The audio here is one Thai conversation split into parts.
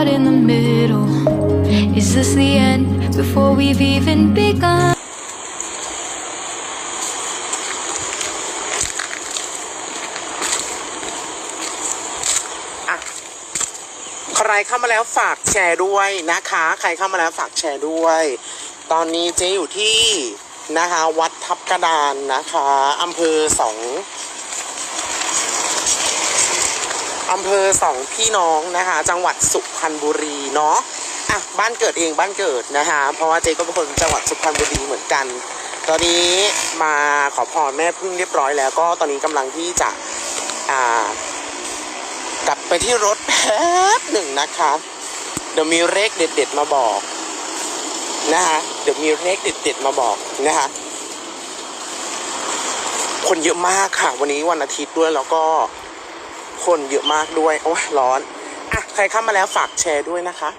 caught in the middle. Is this the end before we've even begun? อะใครเข้ามาแล้วฝากแชร์ด้วยนะคะ ใครเข้ามาแล้วฝากแชร์ด้วย ตอนนี้เจ๊อยู่ที่นะคะ วัดทับกระดานนะคะอำเภอสอง อำเภอสองพี่น้องนะคะ จังหวัดสุพรรณบุรีเนาะอะบ้านเกิดเองบ้านเกิดนะคะ เพราะว่าเจ๊ก็เป็นคนจังหวัดสุพรรณบุรีเหมือนกัน ตอนนี้มาขอพรแม่พึ่งเรียบร้อยแล้ว ก็ตอนนี้กำลังที่จะอ่ากลับไปที่รถแป๊บหนึ่งนะคะเดี๋ยวมีเลขเด็ด ๆ มาบอกนะคะเดี๋ยวมีเลขเด็ด ๆ มาบอกนะคะคนเยอะมากค่ะ วันนี้วันอาทิตย์ด้วยแล้วก็ คนเยอะมากด้วย โอ้ยร้อน อะ ใครเข้ามาแล้วฝากแชร์ด้วยนะคะ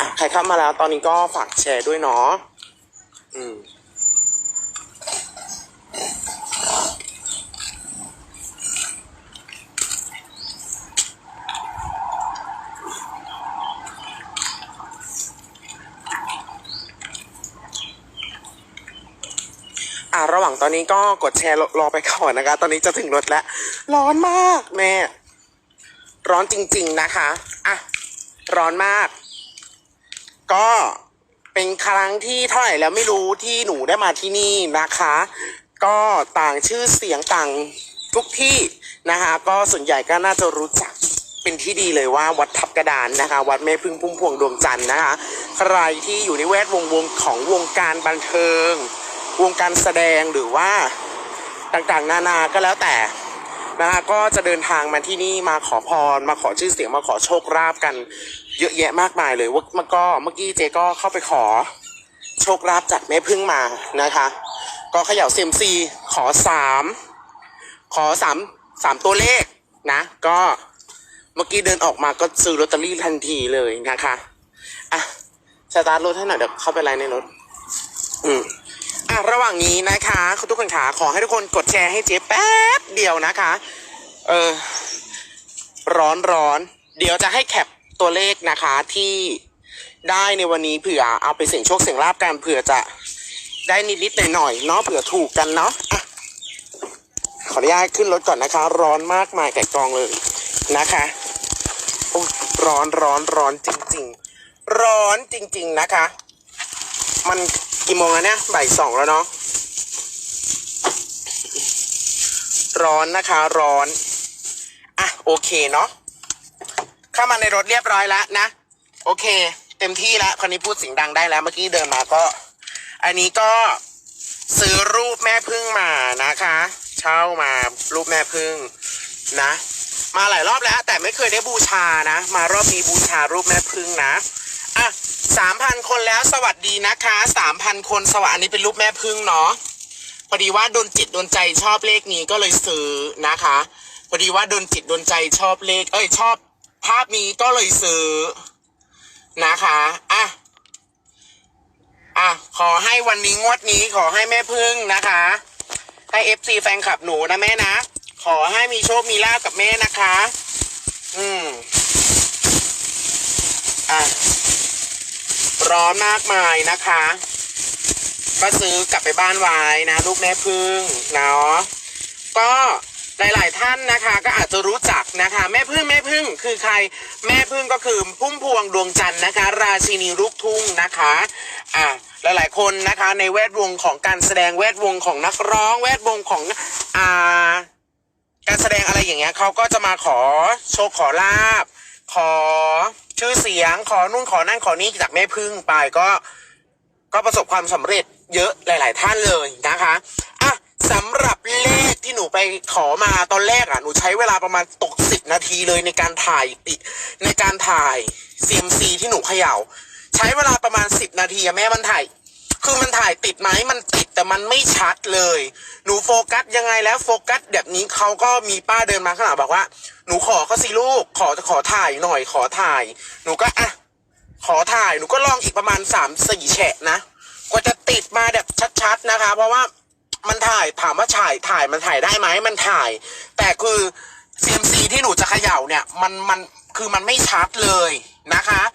อะ ใครเข้ามาแล้วตอนนี้ก็ฝากแชร์ด้วยเนาะ อืม องตอนนี้ก็กดแชร์รรอไปก่อนนะคะ ตอนนี้จะถึงรถแล้ว ร้อนมากแม่ ร้อนจริง ๆนะคะ อะ ร้อนมาก ก็เป็นครั้งที่เท่าไหร่แล้วไม่รู้ที่หนูได้มาที่นี่นะคะ ก็ต่างชื่อเสียงต่างทุกที่นะคะ ก็ส่วนใหญ่ก็น่าจะรู้จักเป็นที่ดีเลยว่าวัดทับกระดานนะคะ วัดแม่พึ่งพุ่มพวงดวงจันทร์นะคะ ใครที่อยู่ในแวดวงวงของวงการบันเทิง วงการแสดงหรือว่าต่างๆ นานาก็แล้วแต่นะคะก็จะเดินทางมาที่นี่มาขอพร มาขอชื่อเสียงมาขอโชคลาภกัน เยอะแยะมากมายเลยว่าเมื่อก็เมื่อกี้เจก็เข้าไปขอโชคลาภจากแม่พึ่งมานะคะ ก็เขย่าเซยมซีขอสามขอสามสามตัวเลขนะ ก็เมื่อกี้เดินออกมาก็ซื้อลอตเตอรี่ทันทีเลยนะคะอะสตาร์ทรถให้หน่อยเดี๋ยวเข้าไปไลน์ในรถ อืม อะระหว่างนี้นะคะคุณทุกคนขาขอให้ทุกคนกดแชร์ให้เจ๊แป๊บเดียวนะคะ เออ ร้อนร้อน เดี๋ยวจะให้แคปตัวเลขนะคะที่ได้ในวันนี้เผื่อเอาไปเสี่ยงโชคเสี่ยงลาบกันเผื่อจะได้นิดๆหน่อยๆเนาะเผื่อถูกกันเนาะอะขออนุญาตขึ้นรถก่อนนะคะ ร้อนมากมายแก่กองเลยนะคะโอ้ร้อนร้อนร้อนจริง ๆ ร้อนจริง ๆนะคะ มัน กี่โมงแล้วเนี่ยบ่ายสองแล้วเนาะร้อนนะคะร้อน อะ โอเคเนาะเข้ามาในรถเรียบร้อยแล้วนะ โอเค เต็มที่แล้วคนนี้พูดเสียงดังได้แล้ว เมื่อกี้เดินมาก็ อันนี้ก็ซื้อรูปแม่พึ่งมานะคะ เช่ามารูปแม่พึ่งนะ มาหลายรอบแล้ว แต่ไม่เคยได้บูชานะ มารอบนี้บูชารูปแม่พึ่งนะอะ สามพันคนแล้วสวัสดีนะคะสามพันคนสวัสดีอันนี้เป็นรูปแม่พึ่งเนาะพอดีว่าโดนจิตโดนใจชอบเลขนี้ก็เลยซื้อนะคะพอดีว่าโดนจิตโดนใจชอบเลข เอ้ยชอบภาพนี้ก็เลยซื้อนะคะอะอะขอให้วันนี้งวดนี้ขอให้แม่พึ่งนะคะ ให้เอฟซีแฟนคลับหนูนะแม่นะ ขอให้มีโชคมีลาบกับแม่นะคะ อืมอะ ร้อนมากมายนะคะ ก็ซื้อกลับไปบ้านไว้นะ ลูกแม่พึ่งเนาะก็หลาย ๆ ท่านนะคะก็อาจจะรู้จักนะคะ แม่พึ่งแม่พึ่งคือใครแม่พึ่งก็คือพุ่มพวงดวงจันทร์นะคะ ราชินีลูกทุ่งนะคะอะหลาย ๆ คนนะคะในแวดวงของการแสดงแวดวงของนักร้อง แวดวงของอ่าการแสดงอะไรอย่างเงี้ยเขาก็จะมาขอโชคขอลาบ ขอ ชื่อเสียงขอนู่นขอนั่นขอนี่จากแม่พึ่งไปก็ก็ประสบความสำเร็จเยอะหลาย ๆ ท่านเลยนะคะอะสำหรับเลขที่หนูไปขอมาตอนแรกอะหนูใช้เวลาประมาณตกสิบนาทีเลยในการถ่ายติในการถ่าย CMC ที่หนูเขย่า ใช้เวลาประมาณสิบนาทีอะแม่มันถ่าย คือมันถ่ายติดไหมมันติดแต่มันไม่ชัดเลย หนูโฟกัสยังไงแล้วโฟกัสแบบนี้เขาก็มีป้าเดินมาข้างหลังบอกว่า หนูขอเขาสิลูกขอขอถ่ายหน่อยขอถ่าย หนูก็อะขอถ่ายหนูก็ลองอีกประมาณสามสี่แฉะนะกว่าจะติดมาแบบชัดๆนะคะ เพราะว่ามันถ่ายถามว่าถ่ายถ่ายมันถ่ายได้ไหมมันถ่าย แต่คือ CMC ที่หนูจะเขย่าเนี่ย มันมันคือมันไม่ชัดเลยนะคะอะ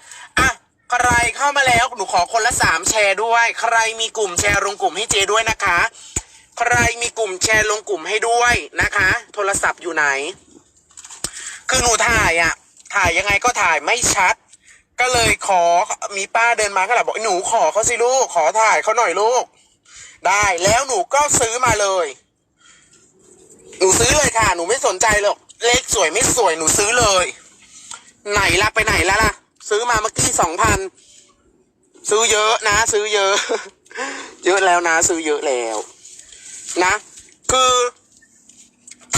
ใครเข้ามาแล้วหนูขอคนละสามแชร์ด้วย ใครมีกลุ่มแชร์ลงกลุ่มให้เจด้วยนะคะ ใครมีกลุ่มแชร์ลงกลุ่มให้ด้วยนะคะ โทรศัพท์อยู่ไหน คือหนูถ่ายอะถ่ายยังไงก็ถ่ายไม่ชัด ก็เลยขอมีป้าเดินมาก็เลยบอกหนูขอเขาสิลูกขอถ่ายเขาหน่อยลูก ได้แล้วหนูก็ซื้อมาเลย หนูซื้อเลยค่ะ หนูไม่สนใจหรอกเลขสวยไม่สวยหนูซื้อเลย ไหนล่ะไปไหนแล้วล่ะ ซื้อมาเมื่อกี้สองพันซื้อเยอะนะ ซื้อเยอะ เยอะแล้วนะ ซื้อเยอะแล้ว นะ คือ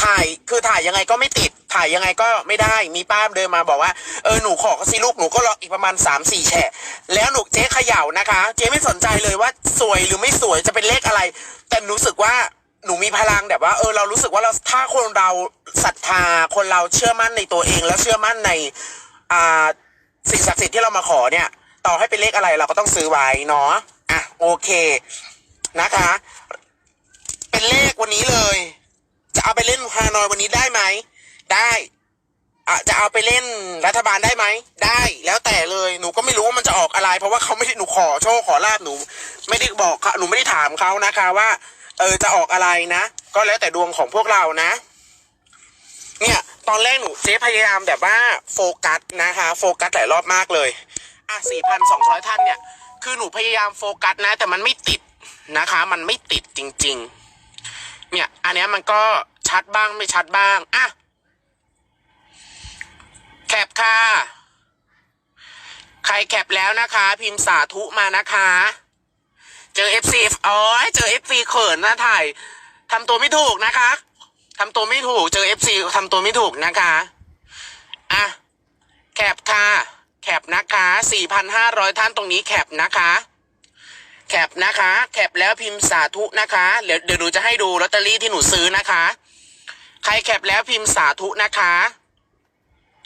ถ่ายคือถ่ายยังไงก็ไม่ติด ถ่ายยังไงก็ไม่ได้มีป้าเดินมาบอกว่าเออหนูขอสิลูกหนูก็รออีกประมาณสามสี่แฉะแล้วหนูเจ๊เขย่านะคะ เจ๊ไม่สนใจเลยว่าสวยหรือไม่สวยจะเป็นเลขอะไร แต่หนูรู้สึกว่าหนูมีพลังแบบว่าเออเรารู้สึกว่าเราถ้าคนเราศรัทธาคนเราเชื่อมั่นในตัวเอง แล้วเชื่อมั่นในอ่า สิ่งศักดิ์สิทธิ์ที่เรามาขอเนี่ย ต่อให้เป็นเลขอะไรเราก็ต้องซื้อไว้เนาะอะโอเคนะคะ เป็นเลขวันนี้เลย จะเอาไปเล่นฮานอยวันนี้ได้ไหมได้อะจะเอาไปเล่นรัฐบาลได้ไหมได้แล้วแต่เลยหนูก็ไม่รู้ว่ามันจะออกอะไร เพราะว่าเขาไม่ได้หนูขอโชคขอลาบหนู ไม่ได้บอกเขาหนูไม่ได้ถามเขานะคะว่า เออจะออกอะไรนะ ก็แล้วแต่ดวงของพวกเรานะ ตอนแรกหนูเจ๊พยายามแบบว่าโฟกัสนะคะ โฟกัสหลายรอบมากเลย อะสี่พันสองร้อยท่านเนี่ย คือหนูพยายามโฟกัสนะ แต่มันไม่ติดนะคะ มันไม่ติดจริง ๆ เนี่ย อันนี้มันก็ชัดบ้างไม่ชัดบ้าง อะ แคปค่ะ ใครแคปแล้วนะคะ พิมพ์สาธุมานะคะ เจอ FC อ๋อเจอ FC เขินนะถ่ายทำตัวไม่ถูกนะคะ ทำตัวไม่ถูก เจอ FC ทำตัวไม่ถูกนะคะอะแคปค่ะ แคปนะคะ4,500ท่านตรงนี้แคปนะคะ แคปนะคะ แคปแล้วพิมพ์สาธุนะคะ เดี๋ยวเดี๋ยวหนูจะให้ดูลอตเตอรี่ที่หนูซื้อนะคะ ใครแคปแล้วพิมพ์สาธุนะคะ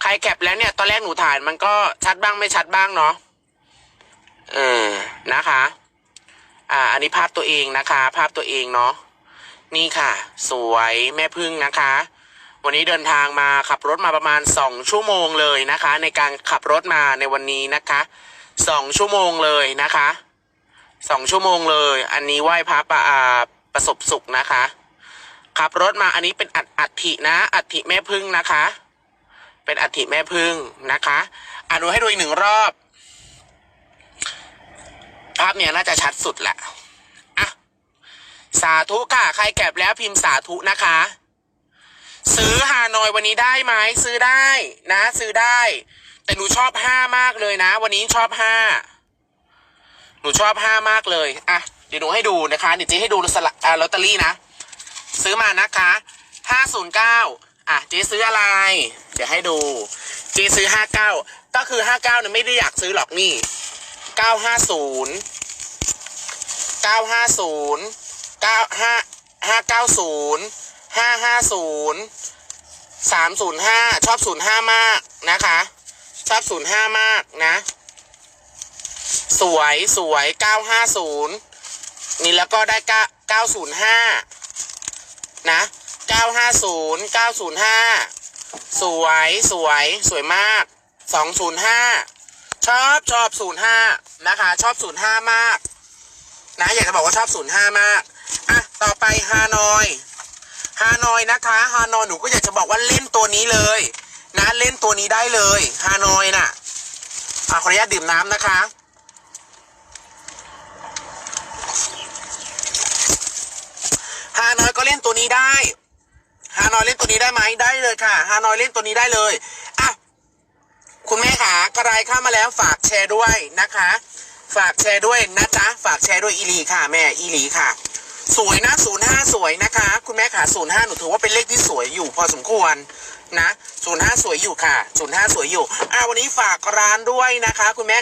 ใครแคปแล้วเนี่ย ตอนแรกหนูถ่ายมันก็ชัดบ้างไม่ชัดบ้างเนาะเออนะคะ อ่า อันนี้ภาพตัวเองนะคะ ภาพตัวเองเนาะ นี่ค่ะ สวยแม่พึ่งนะคะ วันนี้เดินทางมาขับรถมาประมาณสองชั่วโมงเลยนะคะ ในการขับรถมาในวันนี้นะคะสองชั่วโมงเลยนะคะสองชั่วโมงเลย อันนี้ไหว้พระประอาประสบสุขนะคะ ขับรถมาอันนี้เป็นอัฐอัฐินะอัฐิแม่พึ่งนะคะ เป็นอัฐิแม่พึ่งนะคะอะดูให้ดูอีกหนึ่งรอบ ภาพเนี้ยน่าจะชัดสุดแหละ สาธุค่ะ ใครแก็บแล้วพิมพ์สาธุนะคะ ซื้อฮานอยวันนี้ได้ไหมซื้อได้นะ ซื้อได้ แต่หนูชอบห้ามากเลยนะ วันนี้ชอบห้าหนูชอบห้ามากเลยอะเดี๋ยวหนูให้ดูนะคะเดี๋ยวจ๊ให้ดูสละอ่าลอตเตอรี่นะ ซื้อมานะคะห้าศูนย์เก้าอะเจ๊ซื้ออะไร เดี๋ยวให้ดูเจ๊ซื้อห้าเก้าก็คือห้าเก้าเนี่ยไม่ได้อยากซื้อหรอกนี่เก้าห้าศูนย์เก้าห้าศูนย์ เก้าห้าห้าเก้าศูนย์ห้าห้าศูนย์สามศูนย์ห้าชอบศูนย์ห้ามากนะคะ ชอบศูนย์ห้ามากนะ สวยสวยเก้าห้าศูนย์นี่แล้วก็ได้เก้าเก้าศูนย์ห้านะเก้าห้าศูนย์เก้าศูนย์ห้าสวยสวยสวยมากสองศูนย์ห้าชอบชอบศูนย์ห้านะคะ ชอบศูนย์ห้ามาก นะอยากจะบอกว่าชอบศูนย์ห้ามาก อะต่อไปฮานอยฮานอยนะคะฮานอยหนูก็อยากจะบอกว่าเล่นตัวนี้เลย นะเล่นตัวนี้ได้เลยฮานอยน่ะอะขออนุญาตดื่มน้ำนะคะฮานอยก็เล่นตัวนี้ได้ฮานอยเล่นตัวนี้ได้ไหมได้เลยค่ะฮานอยเล่นตัวนี้ได้เลยอะคุณแม่ขาใครเข้ามาแล้วฝากแชร์ด้วยนะคะ ฝากแชร์ด้วยนะจ๊ะฝากแชร์ด้วยอีลีค่ะ แม่อีลีค่ะ สวยนะศูนย์ห้าสวยนะคะ คุณแม่ขาศูนย์ห้าหนูถือว่าเป็นเลขที่สวยอยู่พอสมควรนะศูนย์ห้าสวยอยู่ค่ะศูนย์ห้าสวยอยู่อ่าวันนี้ฝากร้านด้วยนะคะ คุณแม่